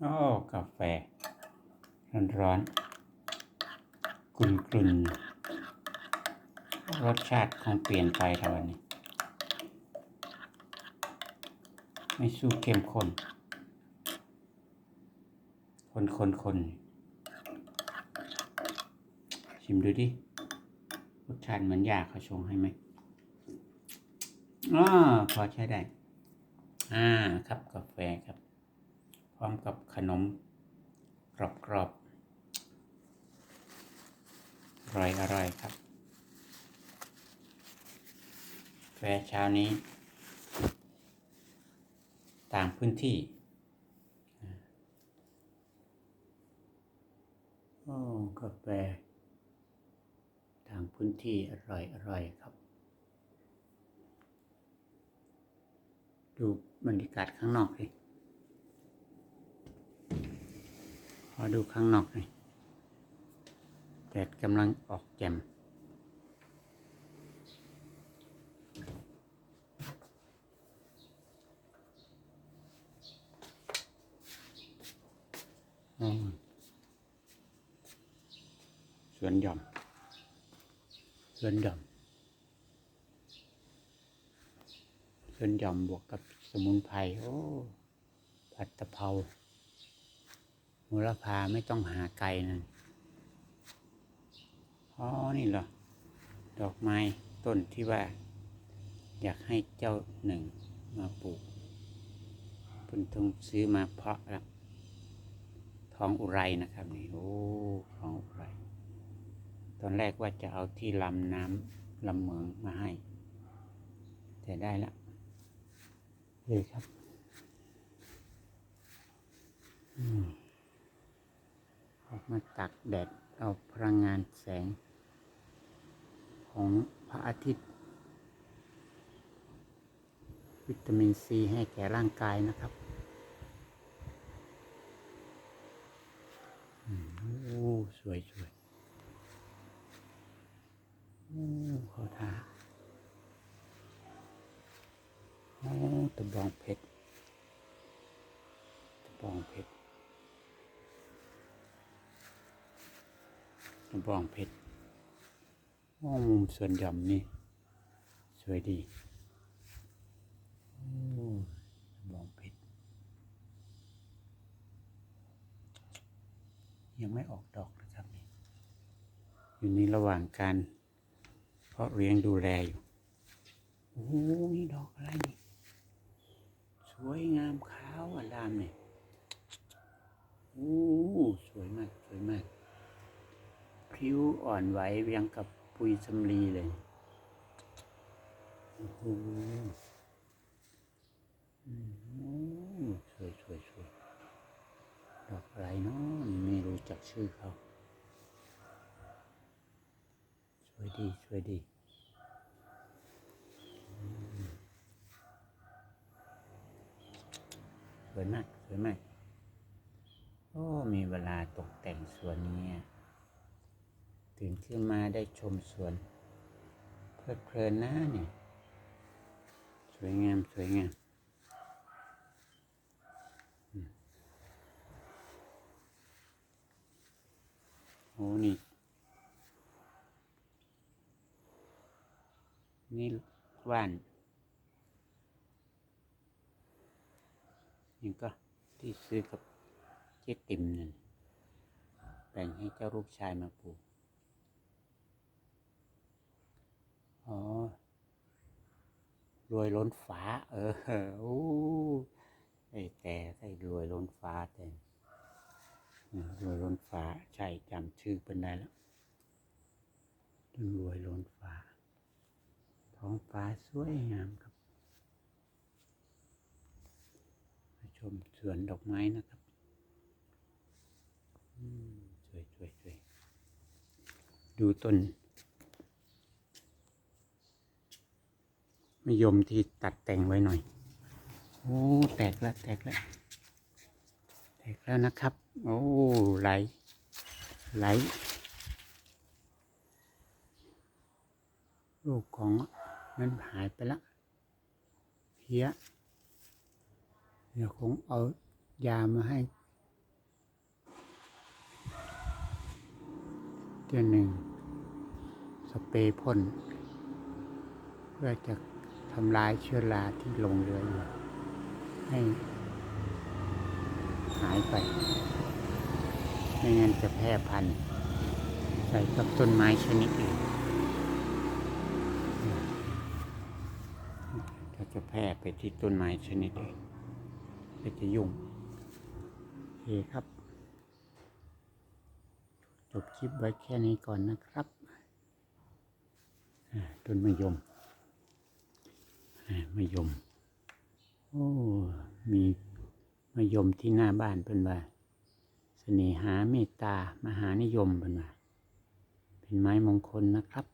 โอ้กาแฟ ร้อนร้อนๆกุนกลุ่นๆรสชาติคงเปลี่ยนไปแล้ววันนี้ ไม่สู้เข้มข้นคนคนคนชิมดูดิรสชาติเหมือนยาเขาชงให้ไหมอ๋อพอใช้ได้ อ่า ครับกาแฟครับ พร้อมกับขนมกรอบกรอร่อยอร่อยครับกาแฟเช้านี้ ต่างพื้นที่โอ้กาแฟต่างพื้นที่อร่อยอร่อยครับ ดูบรรยากาศข้างนอกเลย ขอดูข้างนอกหน่อยแดดกำลังออกแจ่มอืมสวนหย่อมสวนหย่อมสวนหย่อมบวกกับสมุนไพรโอ้ผัดตะเภา มูลพาไม่ต้องหาไกลนั่นอ๋อ นี่เหรอ ดอกไม้ต้นที่ว่า อยากให้เจ้าหนึ่งมาปลูกเพิ่นต้องซื้อมาเพาะแล้วทองอุไรนะครับนี่ โอ้ทองอุไร ตอนแรกว่าจะเอาที่ลำน้ำลำเมืองมาให้ แต่ได้ละเลยครับ อืม มาตักแดดเอาพลังงานแสง ของพระอาทิตย์ วิตามินซีให้แก่ร่างกายนะครับโอ้สวยสวยโอ้ขอทาโอ้ตะบองเพชรตะบองเพชร ตะบองเพชรโอ้มุมส่วนหย่อมนี่ สวยดีโอ้ตะบองเพชรยังไม่ออกดอกนะครับนี่อยู่ในระหว่างการเพาะเลี้ยงดูแลอยู่โอ้โหนี่ดอกอะไรนี่ สวยงามขาวอลามเนี่ยโอ้สวยมาก สวยมาก ผิว อ่อนไหวเรียงกับปุยสำลีเลยโอ้โหสวยสวยสวยดอกอะไรเนาะไม่รู้จักชื่อเขาสวยดีสวยดีสวยมากสวยมากโอ้มีเวลาตกแต่งสวนนี้ ตื่นขึ้นมาได้ชมสวน เพลิดเพลินนะเนี่ยสวยงาม สวยงามอืมโอ้นี่ นี่ว่านนี่ก็ที่ซื้อกับเจ๊ติ่มนั่นแบ่งให้เจ้าลูกชายมาปลูก อ๋อ รวยล้นฟ้า เออโอ้ไอ้แต่ไอ้รวยล้นฟ้าแต่อืมรวยล้นฟ้า ใช่จำชื่อเป็นได้แล้วรวยล้นฟ้า ท้องฟ้าสวยงามครับมาชมสวนดอกไม้นะครับสวยสวยสวยดูต้น มยมที่ตัดแต่งไว้หน่อย โอ้ แตกแล้ว แตกแล้ว แตกแล้วนะครับ โอ้ ไหล ไหล ลูกของมันหายไปละเพี้ย เดี๋ยวคงเอายามาให้เดือนหนึ่ง สเปรย์พ่นเพื่อจะำลายเชื้อราที่ลงเรืออยู่ ให้หายไป ไม่งั้นจะแพร่พันธุ์ใส่กับต้นไม้ชนิดอื่นถ้าจะแพร่ไปที่ต้นไม้ชนิดอื่นก็จะยุ่งโอเคครับ จบคลิปไว้แค่นี้ก่อนนะครับต้นมะยมอ่า มะยม โอ้ มีมะยมที่หน้าบ้านเป็นว่า เสน่หาเมตตามหานิยมเป็นว่า เป็นไม้มงคลนะครับ